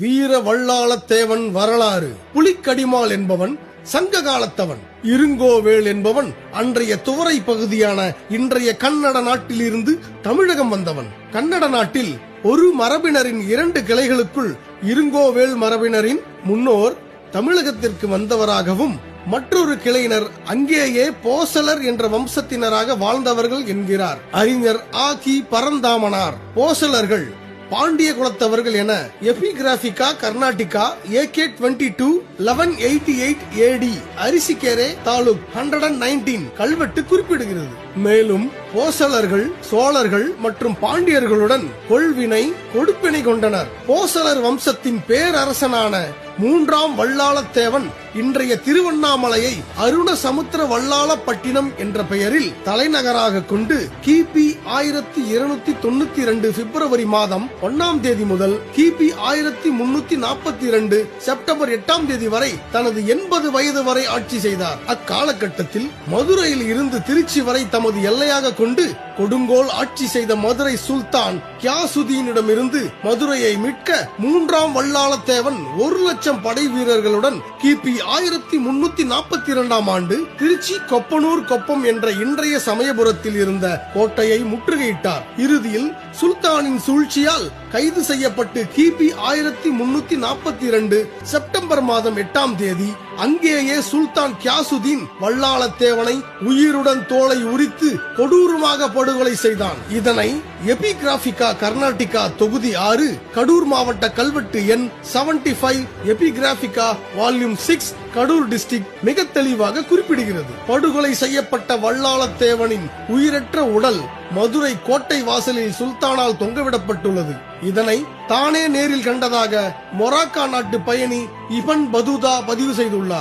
வீர வல்லாளத்தேவன் வரலாறு. புலிக்கடிமால் என்பவன் சங்க காலத்தவன் இருங்கோவேள் என்பவன் அன்றைய துவரை பகுதியான இன்றைய கன்னட நாட்டிலிருந்து தமிழகம் வந்தவன். கன்னட நாட்டில் ஒரு மரபினரின் இரண்டு கிளைகளுக்குள் இருங்கோவேள் மரபினரின் முன்னோர் தமிழகத்திற்கு வந்தவராகவும் மற்றொரு கிளையினர் அங்கேயே போசலர் என்ற வம்சத்தினராக வாழ்ந்தவர்கள் என்கிறார். அறிஞர் ஆ கி பரந்தாமனார். போசலர்கள் பாண்டிய குலத்தவர்கள் என Epigraphia Carnatica AK twenty two eleven eighty eight AD Arsikere taluk hundred and nineteen கல்வெட்டு குறிப்பிடுகிறது. மேலும் போசலர்கள் சோழர்கள் மற்றும் பாண்டியர்களுடன் கொள்வினை கொடுப்பினை கொண்டனர். போசலர் வம்சத்தின் பேரரசனான மூன்றாம் வல்லாளத்தேவன் இன்றைய திருவண்ணாமலையை அருண சமுத்திர வல்லாளப்பட்டினம் என்ற பெயரில் தலைநகராக கொண்டு கிபி ஆயிரத்தி இருநூத்தி தொண்ணூத்தி இரண்டு பிப்ரவரி மாதம் ஒன்னாம் தேதி முதல் கிபி ஆயிரத்தி முன்னூத்தி நாற்பத்தி இரண்டு செப்டம்பர் எட்டாம் தேதி வரை தனது எண்பது வயது வரை ஆட்சி செய்தார். அக்காலகட்டத்தில் மதுரையில் இருந்து திருச்சி வரை தமது எல்லையாக கொண்டு கொடுங்கோல் ஆட்சி செய்த மதுரை சுல்தான் கியாசுதீனிடமிருந்து மதுரையை மீட்க மூன்றாம் வல்லாளத்தேவன் ஒரு லட்சம் படை வீரர்களுடன் கிபி ஆயிரத்தி முன்னூத்தி நாற்பத்தி இரண்டாம் ஆண்டு திருச்சி கொப்பனூர் கொப்பம் என்ற இன்றைய சமயபுரத்தில் இருந்த கோட்டையை முற்றுகையிட்டார். இறுதியில் சுல்தானின் சூழ்ச்சியால் கைது செய்யப்பட்டு கிபி ஆயிரத்தி முன்னூத்தி நாற்பத்தி இரண்டு செப்டம்பர் மாதம் எட்டாம் தேதி. அங்கேயே சுல்தான் கியாசுதீன் வல்லாளத்தேவனை உயிருடன் தோலை உரித்து கொடூரமாக படுகொலை செய்தான். இதனை எபிகிராபிகா கர்நாடிகா தொகுதி ஆறு கடூர் மாவட்ட கல்வெட்டு எண் seventy five Epigraphia volume six Kadur district மிக தெளிவாக குறிப்பிடுகிறது. படுகொலை செய்யப்பட்ட வல்லாளத்தேவனின் உயிரற்ற உடல் மதுரை கோட்டை வாசலில் சுல்தானால் தொங்கவிடப்பட்டுள்ளது. இதனை தானே நேரில் கண்டதாக மொராக்கா நாட்டு பயணி இபன் பதுதா பதிவு செய்துள்ளார்.